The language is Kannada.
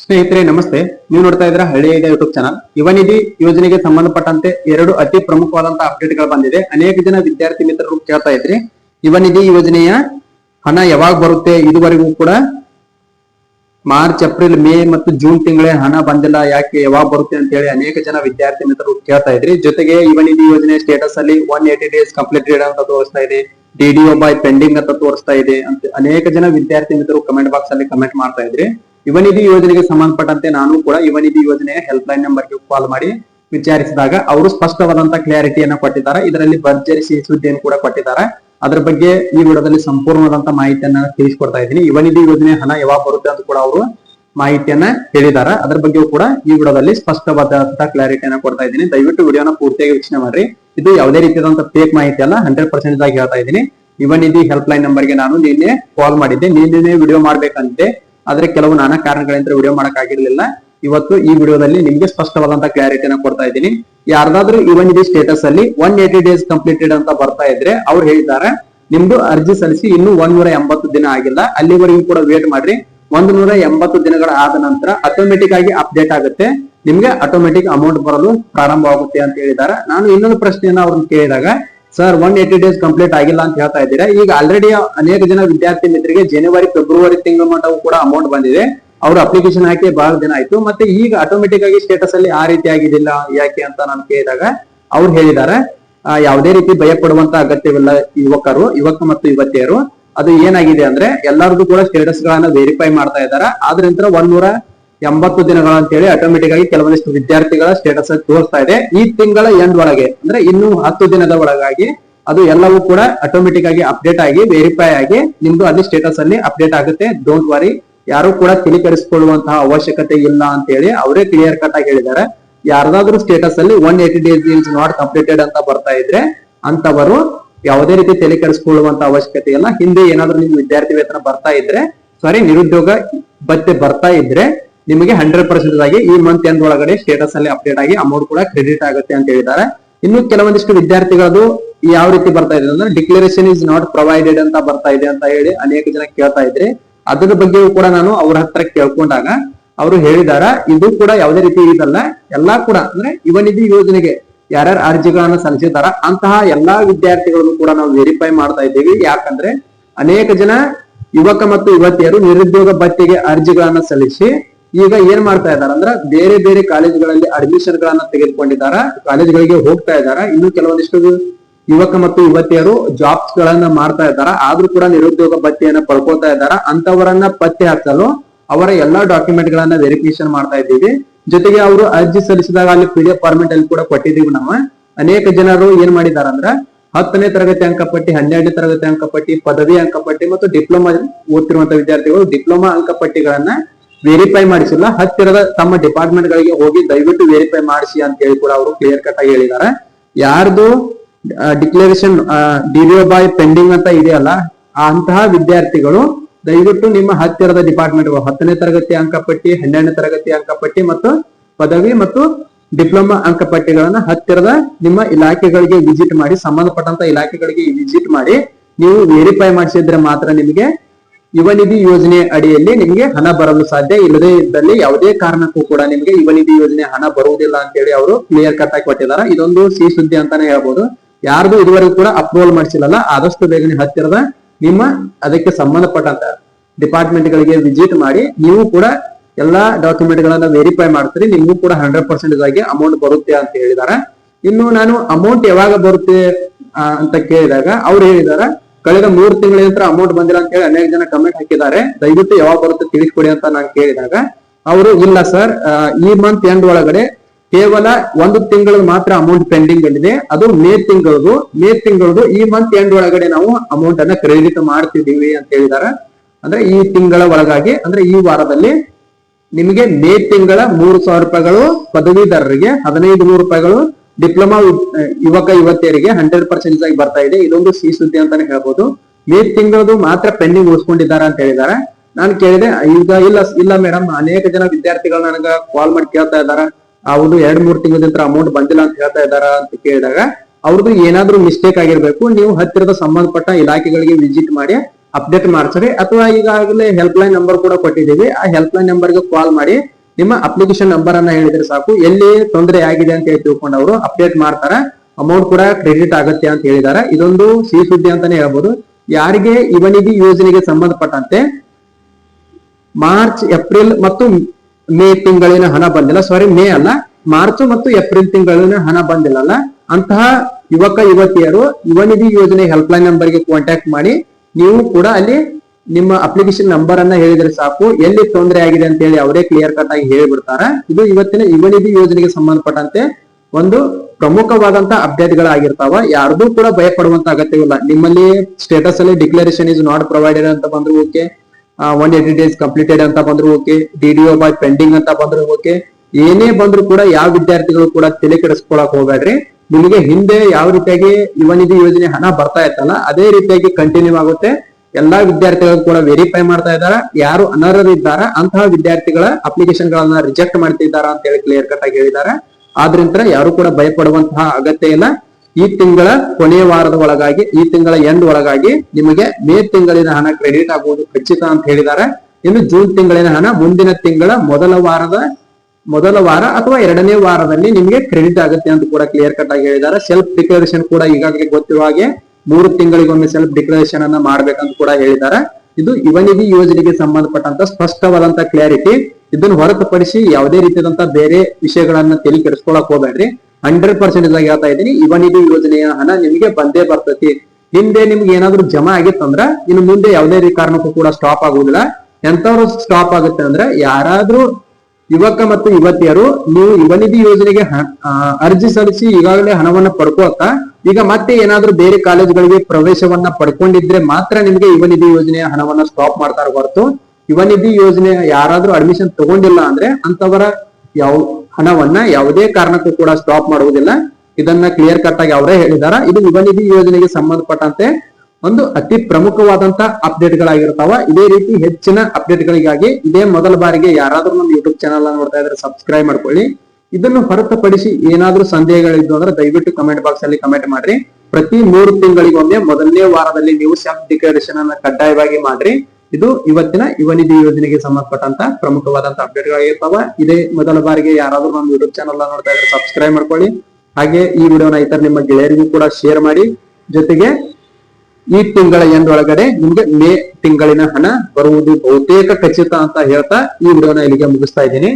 ಸ್ನೇಹಿತರೆ, ನಮಸ್ತೆ. ನೀವು ನೋಡ್ತಾ ಇದ್ರ ಹಳ್ಳಿಯ ಯೂಟ್ಯೂಬ್ ಚಾನಲ್. ಯುವನಿಧಿ ಯೋಜನೆಗೆ ಸಂಬಂಧಪಟ್ಟಂತೆ ಎರಡು ಅತಿ ಪ್ರಮುಖವಾದಂತಹ ಅಪ್ಡೇಟ್ಗಳು ಬಂದಿದೆ. ಅನೇಕ ಜನ ವಿದ್ಯಾರ್ಥಿ ಮಿತ್ರರು ಕೇಳ್ತಾ ಇದ್ರಿ. ಯುವನಿಧಿ ಯೋಜನೆಯ ಹಣ ಯಾವಾಗ ಬರುತ್ತೆ? ಇದುವರೆಗೂ ಕೂಡ ಮಾರ್ಚ್, ಏಪ್ರಿಲ್, ಮೇ ಮತ್ತು ಜೂನ್ ತಿಂಗಳೇ ಹಣ ಬಂದಿಲ್ಲ. ಯಾಕೆ ಯಾವಾಗ ಬರುತ್ತೆ ಅಂತ ಹೇಳಿ ಅನೇಕ ಜನ ವಿದ್ಯಾರ್ಥಿ ಮಿತ್ರರು ಕೇಳ್ತಾ ಇದ್ರಿ. ಜೊತೆಗೆ ಯುವನಿಧಿ ಯೋಜನೆ ಸ್ಟೇಟಸ್ ಅಲ್ಲಿ ಒನ್ ಏಟಿ ಡೇಸ್ ಕಂಪ್ಲೀಟೆಡ್ ಅಂತ ತೋರಿಸ್ತಾ ಇದೆ. ಡಿಡಿಒ ಬೈ ಪೆಂಡಿಂಗ್ ಅಂತ ತೋರಿಸ್ತಾ ಇದೆ ಅಂತ ಅನೇಕ ಜನ ವಿದ್ಯಾರ್ಥಿ ಮಿತ್ರರು ಕಮೆಂಟ್ ಬಾಕ್ಸ್ ಅಲ್ಲಿ ಕಮೆಂಟ್ ಮಾಡ್ತಾ ಇದ್ರಿ. ಯುವನಿಧಿ ಯೋಜನೆಗೆ ಸಂಬಂಧಪಟ್ಟಂತೆ ನಾನು ಕೂಡ ಯುವನಿಧಿ ಯೋಜನೆಯ ಹೆಲ್ಪ್ ಲೈನ್ ನಂಬರ್ಗೆ ಕಾಲ್ ಮಾಡಿ ವಿಚಾರಿಸಿದಾಗ ಅವರು ಸ್ಪಷ್ಟವಾದಂತ ಕ್ಲಾರಿಟಿಯನ್ನ ಕೊಟ್ಟಿದ್ದಾರೆ. ಇದರಲ್ಲಿ ಭರ್ಜರಿ ಸುದ್ದಿಯನ್ನು ಕೂಡ ಕೊಟ್ಟಿದ್ದಾರೆ. ಅದರ ಬಗ್ಗೆ ಈ ವಿಡಿಯೋದಲ್ಲಿ ಸಂಪೂರ್ಣವಾದಂತ ಮಾಹಿತಿಯನ್ನ ತಿಳಿಸಿಕೊಡ್ತಾ ಇದ್ದೀನಿ. ಯುವನಿಧಿ ಯೋಜನೆ ಹಣ ಯಾವಾಗ ಬರುತ್ತೆ ಅಂತ ಕೂಡ ಅವರು ಮಾಹಿತಿಯನ್ನ ಹೇಳಿದ್ದಾರೆ. ಅದ್ರ ಬಗ್ಗೆಯೂ ಕೂಡ ಈ ವಿಡಿಯೋದಲ್ಲಿ ಸ್ಪಷ್ಟವಾದಂತ ಕ್ಲಾರಿಟಿಯನ್ನ ಕೊಡ್ತಾ ಇದ್ದೀನಿ. ದಯವಿಟ್ಟು ವಿಡಿಯೋನ ಪೂರ್ತಿಯಾಗಿ ವೀಕ್ಷಣೆ ಮಾಡ್ರಿ. ಇದು ಯಾವುದೇ ರೀತಿಯಾದಂತಹ ಫೇಕ್ ಮಾಹಿತಿ ಅಲ್ಲ ಹಂಡ್ರೆಡ್ ಪರ್ಸೆಂಟ್ ಆಗಿ ಹೇಳ್ತಾ ಇದ್ದೀನಿ. ಯುವನಿಧಿ ಹೆಲ್ಪ್ ಲೈನ್ ನಂಬರ್ಗೆ ನಾನು ನಿನ್ನೆ ಕಾಲ್ ಮಾಡಿದ್ದೆ. ನಿನ್ನೆ ವಿಡಿಯೋ ಮಾಡ್ಬೇಕಂತೆ. ಆದ್ರೆ ಕೆಲವು ನಾನಾ ಕಾರಣಗಳಿಂದ ವಿಡಿಯೋ ಮಾಡಕ್ ಆಗಿರ್ಲಿಲ್ಲ. ಇವತ್ತು ಈ ವಿಡಿಯೋದಲ್ಲಿ ನಿಮ್ಗೆ ಸ್ಪಷ್ಟವಾದಂತ ಕ್ಲಾರಿಟಿನ ಕೊಡ್ತಾ ಇದ್ದೀನಿ. ಯಾರ್ದಾದ್ರೂ ಇವನ್ ಇದೆ ಸ್ಟೇಟಸ್ ಅಲ್ಲಿ ಒನ್ ಏಟಿ ಡೇಸ್ ಕಂಪ್ಲೀಟೆಡ್ ಅಂತ ಬರ್ತಾ ಇದ್ರೆ ಅವ್ರು ಹೇಳಿದ್ದಾರೆ, ನಿಮ್ದು ಅರ್ಜಿ ಸಲ್ಲಿಸಿ ಇನ್ನು ಒಂದ್ ನೂರ ಎಂಬತ್ತು ದಿನ ಆಗಿಲ್ಲ. ಅಲ್ಲಿವರೆಗೂ ಕೂಡ ವೇಟ್ ಮಾಡ್ರಿ. ಒಂದ್ ನೂರ ಎಂಬತ್ತು ದಿನಗಳ ಆದ ನಂತರ ಆಟೋಮೆಟಿಕ್ ಆಗಿ ಅಪ್ಡೇಟ್ ಆಗುತ್ತೆ. ನಿಮ್ಗೆ ಆಟೋಮೆಟಿಕ್ ಅಮೌಂಟ್ ಬರಲು ಪ್ರಾರಂಭವಾಗುತ್ತೆ ಅಂತ ಹೇಳಿದ್ದಾರೆ. ನಾನು ಇನ್ನೊಂದು ಪ್ರಶ್ನೆಯನ್ನ ಅವ್ರನ್ನ ಕೇಳಿದಾಗ sir one eighty days complete ಆಗಿಲ್ಲ ಅಂತ ಹೇಳ್ತಾ ಇದ್ದೀರಾ? ಈಗ ಆಲ್ರೆಡಿ ಅನೇಕ ಜನ ವಿದ್ಯಾರ್ಥಿ ಮಿತ್ರರಿಗೆ ಜನವರಿ ಫೆಬ್ರವರಿ ತಿಂಗಳ ಮಟ್ಟವು ಕೂಡ ಅಮೌಂಟ್ ಬಂದಿದೆ. ಅವರು ಅಪ್ಲಿಕೇಶನ್ ಹಾಕಿ ಬಹಳ ದಿನ ಆಯ್ತು. ಮತ್ತೆ ಈಗ ಆಟೋಮೆಟಿಕ್ ಆಗಿ ಸ್ಟೇಟಸ್ ಅಲ್ಲಿ ಆ ರೀತಿ ಆಗಿದಿಲ್ಲ, ಯಾಕೆ ಅಂತ ನಾನು ಕೇಳಿದಾಗ ಅವ್ರು ಹೇಳಿದ್ದಾರೆ. ಯಾವುದೇ ರೀತಿ ಭಯ ಪಡುವಂತ ಅಗತ್ಯವಿಲ್ಲ ಯುವಕರು, ಯುವಕ ಮತ್ತು ಯುವತಿಯರು. ಅದು ಏನಾಗಿದೆ ಅಂದ್ರೆ ಎಲ್ಲರದು ಕೂಡ ಸ್ಟೇಟಸ್ ಗಳನ್ನ ವೆರಿಫೈ ಮಾಡ್ತಾ ಇದ್ದಾರೆ. ಆದ್ರಿಂದ ಒಂದೂರ ಎಂಬತ್ತು ದಿನಗಳು ಅಂತ ಹೇಳಿ ಆಟೋಮೆಟಿಕ್ ಆಗಿ ಕೆಲವೊಂದಿಷ್ಟು ವಿದ್ಯಾರ್ಥಿಗಳ ಸ್ಟೇಟಸ್ ತೋರಿಸ್ತಾ ಇದೆ. ಈ ತಿಂಗಳ ಎಂಡ್ ಒಳಗೆ, ಅಂದ್ರೆ ಇನ್ನು ಹತ್ತು ದಿನದ ಒಳಗಾಗಿ ಅದು ಎಲ್ಲವೂ ಕೂಡ ಆಟೋಮೆಟಿಕ್ ಆಗಿ ಅಪ್ಡೇಟ್ ಆಗಿ ವೆರಿಫೈ ಆಗಿ ನಿಮ್ದು ಅಲ್ಲಿ ಸ್ಟೇಟಸ್ ಅಲ್ಲಿ ಅಪ್ಡೇಟ್ ಆಗುತ್ತೆ. ಡೋಂಟ್ ವರಿ ಯಾರು ಕೂಡ ತಿಳಿಕರಿಸಿಕೊಳ್ಳುವಂತಹ ಅವಶ್ಯಕತೆ ಇಲ್ಲ ಅಂತ ಹೇಳಿ ಅವರೇ ಕ್ಲಿಯರ್ ಕಟ್ ಆಗಿ ಹೇಳಿದ್ದಾರೆ. ಯಾರ್ದಾದ್ರೂ ಸ್ಟೇಟಸ್ ಅಲ್ಲಿ one eighty days is not completed ಅಂತ ಬರ್ತಾ ಇದ್ರೆ ಅಂತವರು ಯಾವುದೇ ರೀತಿ ತಲೆ ಕೆಡಿಸ್ಕೊಳ್ಳುವಂತ ಅವಶ್ಯಕತೆ ಇಲ್ಲ. ಹಿಂದೆ ಏನಾದ್ರೂ ನಿಮ್ ವಿದ್ಯಾರ್ಥಿ ವೇತನ ಬರ್ತಾ ಇದ್ರೆ ಸಾರಿ ನಿರುದ್ಯೋಗ ಭತ್ಯೆ ಬರ್ತಾ ಇದ್ರೆ ನಿಮಗೆ ಹಂಡ್ರೆಡ್ ಪರ್ಸೆಂಟ್ ಆಗಿ ಈ ಮಂತ್ ಎಂಡ್ ಒಳಗಡೆ ಸ್ಟೇಟಸ್ ಅಲ್ಲಿ ಅಪ್ಡೇಟ್ ಆಗಿ ಅಮೌಂಟ್ ಕೂಡ ಕ್ರೆಡಿಟ್ ಆಗುತ್ತೆ ಅಂತ ಹೇಳಿದ್ದಾರೆ. ಇನ್ನು ಕೆಲವೊಂದಿಷ್ಟು ವಿದ್ಯಾರ್ಥಿಗಳದು ಯಾವ ರೀತಿ ಬರ್ತಾ ಇದೆ ಅಂದ್ರೆ ಡಿಕ್ಲರೇಷನ್ ಇಸ್ ನಾಟ್ ಪ್ರೊವೈಡೆಡ್ ಅಂತ ಬರ್ತಾ ಇದೆ ಅಂತ ಹೇಳಿ ಅನೇಕ ಜನ ಕೇಳ್ತಾ ಇದ್ರೆ ಅದರ ಬಗ್ಗೆಯೂ ಕೂಡ ನಾನು ಅವ್ರ ಹತ್ರ ಕೇಳ್ಕೊಂಡಾಗ ಅವರು ಹೇಳಿದಾರ, ಇದು ಕೂಡ ಯಾವುದೇ ರೀತಿ ಇದಲ್ಲ, ಎಲ್ಲಾ ಕೂಡ ಅಂದ್ರೆ ಯುವನಿಧಿ ಯೋಜನೆಗೆ ಯಾರ್ಯಾರ ಅರ್ಜಿಗಳನ್ನ ಸಲ್ಲಿಸಿದಾರ ಅಂತಹ ಎಲ್ಲಾ ವಿದ್ಯಾರ್ಥಿಗಳನ್ನು ಕೂಡ ನಾವು ವೆರಿಫೈ ಮಾಡ್ತಾ ಇದ್ದೀವಿ. ಯಾಕಂದ್ರೆ ಅನೇಕ ಜನ ಯುವಕ ಮತ್ತು ಯುವತಿಯರು ನಿರುದ್ಯೋಗ ಭತ್ಯೆಗೆ ಅರ್ಜಿಗಳನ್ನ ಸಲ್ಲಿಸಿ ಈಗ ಏನ್ ಮಾಡ್ತಾ ಇದಾರೆ ಅಂದ್ರೆ ಬೇರೆ ಬೇರೆ ಕಾಲೇಜುಗಳಲ್ಲಿ ಅಡ್ಮಿಷನ್ ಗಳನ್ನ ತೆಗೆದುಕೊಂಡಿದ್ದಾರ. ಕಾಲೇಜುಗಳಿಗೆ ಹೋಗ್ತಾ ಇದಾರ ಇನ್ನು ಕೆಲವೊಂದಿಷ್ಟು ಯುವಕ ಮತ್ತು ಯುವತಿಯರು ಜಾಬ್ಸ್ ಗಳನ್ನ ಮಾಡ್ತಾ ಇದ್ದಾರ. ಆದ್ರೂ ಕೂಡ ನಿರುದ್ಯೋಗ ಭತ್ಯೆಯನ್ನ ಪಡ್ಕೋತಾ ಇದ್ದಾರ. ಅಂತವರನ್ನ ಪತ್ತೆ ಹಾಕಲು ಅವರ ಎಲ್ಲಾ ಡಾಕ್ಯುಮೆಂಟ್ ಗಳನ್ನ ವೆರಿಫಿಕೇಶನ್ ಮಾಡ್ತಾ ಇದ್ದೀವಿ. ಜೊತೆಗೆ ಅವರು ಅರ್ಜಿ ಸಲ್ಲಿಸಿದಾಗ ಅಲ್ಲಿ ಪಿ ಡಿ ಎಫ್ ಫಾರ್ಮೆಟ್ ಅಲ್ಲಿ ಕೂಡ ಕೊಟ್ಟಿದ್ದೀವಿ ನಾವು. ಅನೇಕ ಜನರು ಏನ್ ಮಾಡಿದಾರ ಅಂದ್ರ ಹತ್ತನೇ ತರಗತಿ ಅಂಕಪಟ್ಟಿ ಹನ್ನೆರಡನೇ ತರಗತಿ ಅಂಕಪಟ್ಟಿ ಪದವಿ ಅಂಕಪಟ್ಟಿ ಮತ್ತು ಡಿಪ್ಲೊಮಾ ಓದ್ತಿರುವಂತಹ ವಿದ್ಯಾರ್ಥಿಗಳು ಡಿಪ್ಲೊಮಾ ಅಂಕಪಟ್ಟಿಗಳನ್ನ ವೆರಿಫೈ ಮಾಡಿಸಿಲ್ಲ. ಹತ್ತಿರದ ತಮ್ಮ ಡಿಪಾರ್ಟ್ಮೆಂಟ್ ಗಳಿಗೆ ಹೋಗಿ ದಯವಿಟ್ಟು ವೆರಿಫೈ ಮಾಡಿಸಿ ಅಂತ ಹೇಳಿ ಕೂಡ ಅವರು ಕ್ಲಿಯರ್ ಕಟ್ ಆಗಿ ಹೇಳಿದ್ದಾರೆ. ಯಾರ್ದು ಡಿಕ್ಲರೇಷನ್ ಡಿಡಿಒ ಬಾಯ್ ಪೆಂಡಿಂಗ್ ಅಂತ ಇದೆಯಲ್ಲ, ಅಂತಹ ವಿದ್ಯಾರ್ಥಿಗಳು ದಯವಿಟ್ಟು ನಿಮ್ಮ ಹತ್ತಿರದ ಡಿಪಾರ್ಟ್ಮೆಂಟ್ ಹತ್ತನೇ ತರಗತಿ ಅಂಕಪಟ್ಟಿ ಹನ್ನೆರಡನೇ ತರಗತಿ ಅಂಕಪಟ್ಟಿ ಮತ್ತು ಪದವಿ ಮತ್ತು ಡಿಪ್ಲೊಮಾ ಅಂಕಪಟ್ಟಿಗಳನ್ನ ಹತ್ತಿರದ ನಿಮ್ಮ ಇಲಾಖೆಗಳಿಗೆ ವಿಸಿಟ್ ಮಾಡಿ, ಸಂಬಂಧಪಟ್ಟಂತ ಇಲಾಖೆಗಳಿಗೆ ವಿಸಿಟ್ ಮಾಡಿ, ನೀವು ವೆರಿಫೈ ಮಾಡಿಸಿದ್ರೆ ಮಾತ್ರ ನಿಮಗೆ ಯುವನಿಧಿ ಯೋಜನೆ ಅಡಿಯಲ್ಲಿ ನಿಮಗೆ ಹಣ ಬರಲು ಸಾಧ್ಯ ಇಲ್ಲದೇ ಇದ್ದಲ್ಲಿ ಯಾವುದೇ ಕಾರಣಕ್ಕೂ ಕೂಡ ನಿಮಗೆ ಯುವನಿಧಿ ಯೋಜನೆ ಹಣ ಬರುವುದಿಲ್ಲ ಅಂತ ಹೇಳಿ ಅವರು ಕ್ಲಿಯರ್ ಕಟ್ ಆಗಿ ಕೊಟ್ಟಿದ್ದಾರೆ. ಇದೊಂದು ಸಿ ಸುದ್ದಿ ಅಂತಾನೆ ಹೇಳ್ಬೋದು. ಯಾರ್ದು ಇದುವರೆಗೂ ಕೂಡ ಅಪ್ರೂವಲ್ ಮಾಡಿಸಿಲ್ಲ ಆದಷ್ಟು ಬೇಗನೆ ಹತ್ತಿರದ ನಿಮ್ಮ ಅದಕ್ಕೆ ಸಂಬಂಧಪಟ್ಟಂತ ಡಿಪಾರ್ಟ್ಮೆಂಟ್ ಗಳಿಗೆ ವಿಸಿಟ್ ಮಾಡಿ, ನೀವು ಕೂಡ ಎಲ್ಲಾ ಡಾಕ್ಯುಮೆಂಟ್ ಗಳನ್ನ ವೆರಿಫೈ ಮಾಡ್ತೀರಿ, ನಿಮಗೂ ಕೂಡ ಹಂಡ್ರೆಡ್ ಪರ್ಸೆಂಟ್ ಆಗಿ ಅಮೌಂಟ್ ಬರುತ್ತೆ ಅಂತ ಹೇಳಿದಾರೆ ಇನ್ನು ನಾನು ಅಮೌಂಟ್ ಯಾವಾಗ ಬರುತ್ತೆ ಅಂತ ಕೇಳಿದಾಗ ಅವ್ರು ಹೇಳಿದಾರೆ ಕಳೆದ ಮೂರು ತಿಂಗಳ ನಂತರ ಅಮೌಂಟ್ ಬಂದಿಲ್ಲ ಅಂತ ಹೇಳಿ ಅನೇಕ ಜನ ಕಮೆಂಟ್ ಹಾಕಿದ್ದಾರೆ. ದಯವಿಟ್ಟು ಯಾವಾಗ ಬರುತ್ತೆ ತಿಳಿಸ್ಕೊಡಿ ಅಂತ ನಾನು ಕೇಳಿದಾಗ. ಅವರು, ಇಲ್ಲ ಸರ್ ಈ ಮಂತ್ ಎಂಡ್ ಒಳಗಡೆ ಕೇವಲ ಒಂದು ತಿಂಗಳ ಮಾತ್ರ ಅಮೌಂಟ್ ಪೆಂಡಿಂಗ್ ಬಂದಿದೆ. ಅದು ಮೇ ತಿಂಗಳದು ಮೇ ತಿಂಗಳದು ಈ ಮಂತ್ ಎಂಡ್ ಒಳಗಡೆ ನಾವು ಅಮೌಂಟ್ ಅನ್ನ ಕ್ರೆಡಿಟ್ ಮಾಡ್ತಿದ್ದೀವಿ ಅಂತ ಹೇಳಿದಾರೆ ಅಂದ್ರೆ ಈ ತಿಂಗಳ ಒಳಗಾಗಿ, ಅಂದ್ರೆ ಈ ವಾರದಲ್ಲಿ ನಿಮಗೆ ಮೇ ತಿಂಗಳ ಮೂರು ಸಾವಿರ ರೂಪಾಯಿಗಳು ಪದವೀಧರರಿಗೆ, ಹದಿನೈದು ನೂರು ರೂಪಾಯಿಗಳು ಡಿಪ್ಲೊಮಾ ಯುವಕ ಯುವತಿಯರಿಗೆ ಹಂಡ್ರೆಡ್ ಪರ್ಸೆಂಟ್ ಆಗಿ ಬರ್ತಾ ಇದೆ. ಇದೊಂದು ಸಿ ಸುದ್ದಿ ಅಂತಾನೆ ಹೇಳ್ಬೋದು. ಮೇ ತಿಂಗಳದು ಮಾತ್ರ ಪೆಂಡಿಂಗ್ ಉಳಿಸ್ಕೊಂಡಿದ್ದಾರೆ ಅಂತ ಹೇಳಿದ್ದಾರೆ. ನಾನು ಕೇಳಿದೆ ಈಗ ಇಲ್ಲ ಇಲ್ಲ ಮೇಡಮ್, ಅನೇಕ ಜನ ವಿದ್ಯಾರ್ಥಿಗಳು ನನಗ ಕಾಲ್ ಮಾಡಿ ಕೇಳ್ತಾ ಇದಾರ ಅವ್ರದ್ದು ಎರಡ್ ಮೂರ್ ತಿಂಗಳ ಅಮೌಂಟ್ ಬಂದಿಲ್ಲ ಅಂತ ಹೇಳ್ತಾ ಇದಾರ ಅಂತ ಕೇಳಿದಾಗ ಅವ್ರದ್ದು ಏನಾದ್ರೂ ಮಿಸ್ಟೇಕ್ ಆಗಿರ್ಬೇಕು. ನೀವು ಹತ್ತಿರದ ಸಂಬಂಧಪಟ್ಟ ಇಲಾಖೆಗಳಿಗೆ ವಿಸಿಟ್ ಮಾಡಿ ಅಪ್ಡೇಟ್ ಮಾಡ್ಸ್ರಿ. ಅಥವಾ ಈಗಾಗಲೇ ಹೆಲ್ಪ್ ಲೈನ್ ನಂಬರ್ ಕೂಡ ಕೊಟ್ಟಿದ್ದೀವಿ. ಆ ಹೆಲ್ಪ್ ಲೈನ್ ನಂಬರ್ಗೆ ಕಾಲ್ ಮಾಡಿ ನಿಮ್ಮ ಅಪ್ಲಿಕೇಶನ್ ನಂಬರ್ ಅನ್ನ ಹೇಳಿದ್ರೆ ಸಾಕು. ಎಲ್ಲಿ ತೊಂದರೆ ಆಗಿದೆ ಅಂತ ಹೇಳಿ ತಿಳ್ಕೊಂಡು ಅವರು ಅಪ್ಡೇಟ್ ಮಾಡ್ತಾರ. ಅಮೌಂಟ್ ಕೂಡ ಕ್ರೆಡಿಟ್ ಆಗುತ್ತೆ ಅಂತ ಹೇಳಿದಾರೆ ಇದೊಂದು ಸಿಹಿ ಸುದ್ದಿ ಅಂತಾನೆ ಹೇಳ್ಬೋದು. ಯಾರಿಗೆ ಇವನಿಗೆ ಯೋಜನೆಗೆ ಸಂಬಂಧಪಟ್ಟಂತೆ ಮಾರ್ಚ್, ಏಪ್ರಿಲ್ ಮತ್ತು ಮೇ ತಿಂಗಳಿನ ಹಣ ಬಂದಿಲ್ಲ. ಸಾರಿ ಮೇ ಅಲ್ಲ. ಮಾರ್ಚ್ ಮತ್ತು ಏಪ್ರಿಲ್ ತಿಂಗಳಿನ ಹಣ ಬಂದಿಲ್ಲಲ್ಲ ಅಂತಹ ಯುವಕ, ಯುವತಿಯರು ಯುವನಿಧಿ ಯೋಜನೆ ಹೆಲ್ಪ್ ಲೈನ್ ನಂಬರ್ಗೆ ಕಾಂಟ್ಯಾಕ್ಟ್ ಮಾಡಿ. ನೀವು ಕೂಡ ಅಲ್ಲಿ ನಿಮ್ಮ ಅಪ್ಲಿಕೇಶನ್ ನಂಬರ್ ಅನ್ನ ಹೇಳಿದ್ರೆ ಸಾಕು. ಎಲ್ಲಿ ತೊಂದರೆ ಆಗಿದೆ ಅಂತ ಹೇಳಿ ಅವರೇ ಕ್ಲಿಯರ್ ಕಟ್ ಆಗಿ ಹೇಳಿಬಿಡ್ತಾರೆ. ಇದು ಇವತ್ತಿನ ಯುವನಿಧಿ ಯೋಜನೆಗೆ ಸಂಬಂಧಪಟ್ಟಂತೆ ಒಂದು ಪ್ರಮುಖವಾದಂತಹ ಅಪ್ಡೇಟ್ ಗಳಾಗಿರ್ತಾವ. ಯಾರ್ದು ಕೂಡ ಭಯ ಪಡುವಂತ ಅಗತ್ಯವಿಲ್ಲ. ನಿಮ್ಮಲ್ಲಿ ಸ್ಟೇಟಸ್ ಅಲ್ಲಿ ಡಿಕ್ಲರೇಷನ್ ಇಸ್ ನಾಟ್ ಪ್ರೊವೈಡೆಡ್ ಅಂತ ಬಂದ್ರು okay one eighty days completed ಅಂತ ಬಂದ್ರು ಓಕೆ ಡಿಡಿಒ ಬೈ ಪೆಂಡಿಂಗ್ ಅಂತ ಬಂದ್ರು ಓಕೆ ಏನೇ ಬಂದ್ರು ಕೂಡ ಯಾವ ವಿದ್ಯಾರ್ಥಿಗಳು ಕೂಡ ತಲೆ ಕೆಡಿಸ್ಕೊಳಕ್ ಹೋಗ್ಬೇಡ್ರಿ. ನಿಮಗೆ ಹಿಂದೆ ಯಾವ ರೀತಿಯಾಗಿ ಯುವನಿಧಿ ಯೋಜನೆ ಹಣ ಬರ್ತಾ ಇತ್ತಲ್ಲ, ಅದೇ ರೀತಿಯಾಗಿ ಕಂಟಿನ್ಯೂ ಆಗುತ್ತೆ. ಎಲ್ಲಾ ವಿದ್ಯಾರ್ಥಿಗಳು ಕೂಡ ವೆರಿಫೈ ಮಾಡ್ತಾ ಇದ್ದಾರೆ. ಯಾರು ಅನರ್ಹರಿದ್ದಾರೆ ಅಂತಹ ವಿದ್ಯಾರ್ಥಿಗಳ ಅಪ್ಲಿಕೇಶನ್ ಗಳನ್ನ ರಿಜೆಕ್ಟ್ ಮಾಡ್ತಿದ್ದಾರೆ ಅಂತ ಹೇಳಿ ಕ್ಲಿಯರ್ ಕಟ್ ಆಗಿ ಹೇಳಿದ್ದಾರೆ. ಆದ್ರಿಂದ ಯಾರು ಕೂಡ ಭಯಪಡುವಂತಹ ಅಗತ್ಯ ಇಲ್ಲ. ಈ ತಿಂಗಳ ಕೊನೆಯ ವಾರದ ಒಳಗಾಗಿ, ಈ ತಿಂಗಳ ಎಂಡ್ ಒಳಗಾಗಿ ನಿಮಗೆ ಮೇ ತಿಂಗಳಿನ ಹಣ ಕ್ರೆಡಿಟ್ ಆಗುವುದು ಖಚಿತ ಅಂತ ಹೇಳಿದ್ದಾರೆ. ಇನ್ನು ಜೂನ್ ತಿಂಗಳಿನ ಹಣ ಮುಂದಿನ ತಿಂಗಳ ಮೊದಲ ವಾರದ, ಮೊದಲ ವಾರ ಅಥವಾ ಎರಡನೇ ವಾರದಲ್ಲಿ ನಿಮಗೆ ಕ್ರೆಡಿಟ್ ಆಗುತ್ತೆ ಅಂತ ಕೂಡ ಕ್ಲಿಯರ್ ಕಟ್ ಆಗಿ ಹೇಳಿದ್ದಾರೆ. ಸೆಲ್ಫ್ ಡಿಕ್ಲರೇಷನ್ ಕೂಡ ಈಗಾಗಲೇ ಗೊತ್ತಿರುವ ಹಾಗೆ ಮೂರು ತಿಂಗಳಿಗೊಮ್ಮೆ ಸೆಲ್ಫ್ ಡಿಕ್ಲರೇಷನ್ ಅನ್ನ ಮಾಡ್ಬೇಕಂತ ಕೂಡ ಹೇಳಿದ್ದಾರೆ. ಇದು ಯುವನಿಧಿ ಯೋಜನೆಗೆ ಸಂಬಂಧಪಟ್ಟಂತ ಸ್ಪಷ್ಟವಾದಂತ ಕ್ಲಾರಿಟಿ ಇದನ್ನು ಹೊರತುಪಡಿಸಿ ಯಾವುದೇ ರೀತಿಯಾದಂತಹ ಬೇರೆ ವಿಷಯಗಳನ್ನ ತಲೆ ಕೆಡಿಸ್ಕೊಳಕ್ ಹೋಗ್ಬೇಡ್ರಿ. ಹಂಡ್ರೆಡ್ ಪರ್ಸೆಂಟ್ ಆಗಿ ಹೇಳ್ತಾ ಇದ್ದೀನಿ ಯುವನಿಧಿ ಯೋಜನೆಯ ಹಣ ನಿಮಗೆ ಬಂದೇ ಬರ್ತೈತಿ. ಹಿಂದೆ ನಿಮ್ಗೆ ಏನಾದ್ರು ಜಮಾ ಆಗಿತ್ತಂದ್ರ ಇನ್ನು ಮುಂದೆ ಯಾವುದೇ ಕಾರಣಕ್ಕೂ ಕೂಡ ಸ್ಟಾಪ್ ಆಗುದಿಲ್ಲ. ಎಂತವ್ರು ಸ್ಟಾಪ್ ಆಗುತ್ತೆ ಅಂದ್ರೆ ಯಾರಾದ್ರೂ ಯುವಕ ಮತ್ತು ಯುವತಿಯರು ನೀವು ಯುವನಿಧಿ ಯೋಜನೆಗೆ ಅರ್ಜಿ ಸಲ್ಲಿಸಿ ಈಗಾಗಲೇ ಹಣವನ್ನ ಪಡ್ಕೋಕ ಈಗ ಮತ್ತೆ ಏನಾದ್ರೂ ಬೇರೆ ಕಾಲೇಜುಗಳಿಗೆ ಪ್ರವೇಶವನ್ನ ಪಡ್ಕೊಂಡಿದ್ರೆ ಮಾತ್ರ ನಿಮಗೆ ಯುವನಿಧಿ ಯೋಜನೆಯ ಹಣವನ್ನ ಸ್ಟಾಪ್ ಮಾಡ್ತಾರ ಹೊರತು. ಯುವನಿಧಿ ಯೋಜನೆ ಯಾರಾದ್ರೂ ಅಡ್ಮಿಷನ್ ತಗೊಂಡಿಲ್ಲ ಅಂದ್ರೆ ಅಂತವರ ಯಾವ ಹಣವನ್ನ ಯಾವುದೇ ಕಾರಣಕ್ಕೂ ಕೂಡ ಸ್ಟಾಪ್ ಮಾಡುವುದಿಲ್ಲ. ಇದನ್ನ ಕ್ಲಿಯರ್ ಕಟ್ ಆಗಿ ಅವರೇ ಹೇಳಿದಾರ. ಇದು ಯುವನಿಧಿ ಯೋಜನೆಗೆ ಸಂಬಂಧಪಟ್ಟಂತೆ ಒಂದು ಅತಿ ಪ್ರಮುಖವಾದಂತ ಅಪ್ಡೇಟ್ ಗಳಾಗಿರ್ತಾವ. ಇದೇ ರೀತಿ ಹೆಚ್ಚಿನ ಅಪ್ಡೇಟ್ ಗಳಿಗಾಗಿ ಇದೇ ಮೊದಲ ಬಾರಿಗೆ ಯಾರಾದ್ರೂ ನಮ್ಮ ಯೂಟ್ಯೂಬ್ ಚಾನಲ್ ನೋಡ್ತಾ ಇದ್ರೆ ಸಬ್ಸ್ಕ್ರೈಬ್ ಮಾಡ್ಕೊಳ್ಳಿ. ಇದನ್ನು ಹೊರತುಪಡಿಸಿ ಏನಾದ್ರೂ ಸಂದೇಹಗಳಿದ್ದು ಅಂದ್ರೆ ದಯವಿಟ್ಟು ಕಮೆಂಟ್ ಬಾಕ್ಸ್ ಅಲ್ಲಿ ಕಮೆಂಟ್ ಮಾಡ್ರಿ. ಪ್ರತಿ ಮೂರು ತಿಂಗಳಿಗೊಮ್ಮೆ ಮೊದಲನೇ ವಾರದಲ್ಲಿ ನೀವು ಸೆಲ್ಫ್ ಡಿಕ್ಲರೇಷನ್ ಅನ್ನ ಕಡ್ಡಾಯವಾಗಿ ಮಾಡ್ರಿ. ಇದು ಇವತ್ತಿನ ಯುವನಿಧಿ ಯೋಜನೆಗೆ ಸಂಬಂಧಪಟ್ಟಂತ ಪ್ರಮುಖವಾದಂತ ಅಪ್ಡೇಟ್ ಗಳಿರ್ತಾವ ಇದೇ ಮೊದಲ ಬಾರಿಗೆ ಯಾರಾದ್ರೂ ನಮ್ಮ ಯೂಟ್ಯೂಬ್ ಚಾನಲ್ ನೋಡ್ತಾ ಇದ್ರೆ ಸಬ್ಸ್ಕ್ರೈಬ್ ಮಾಡ್ಕೊಳ್ಳಿ. ಹಾಗೆ ಈ ವಿಡಿಯೋನ ಇತರ ನಿಮ್ಮ ಗೆಳೆಯರಿಗೂ ಕೂಡ ಶೇರ್ ಮಾಡಿ. ಜೊತೆಗೆ ಈ ತಿಂಗಳ ಎಂಡ್ ಒಳಗಡೆ ನಿಮ್ಗೆ ಮೇ ತಿಂಗಳಿನ ಹಣ ಬರುವುದು ಬಹುತೇಕ ಖಚಿತ ಅಂತ ಹೇಳ್ತಾ ಈ ವಿಡಿಯೋನ ಇಲ್ಲಿಗೆ ಮುಗಿಸ್ತಾ ಇದ್ದೀನಿ.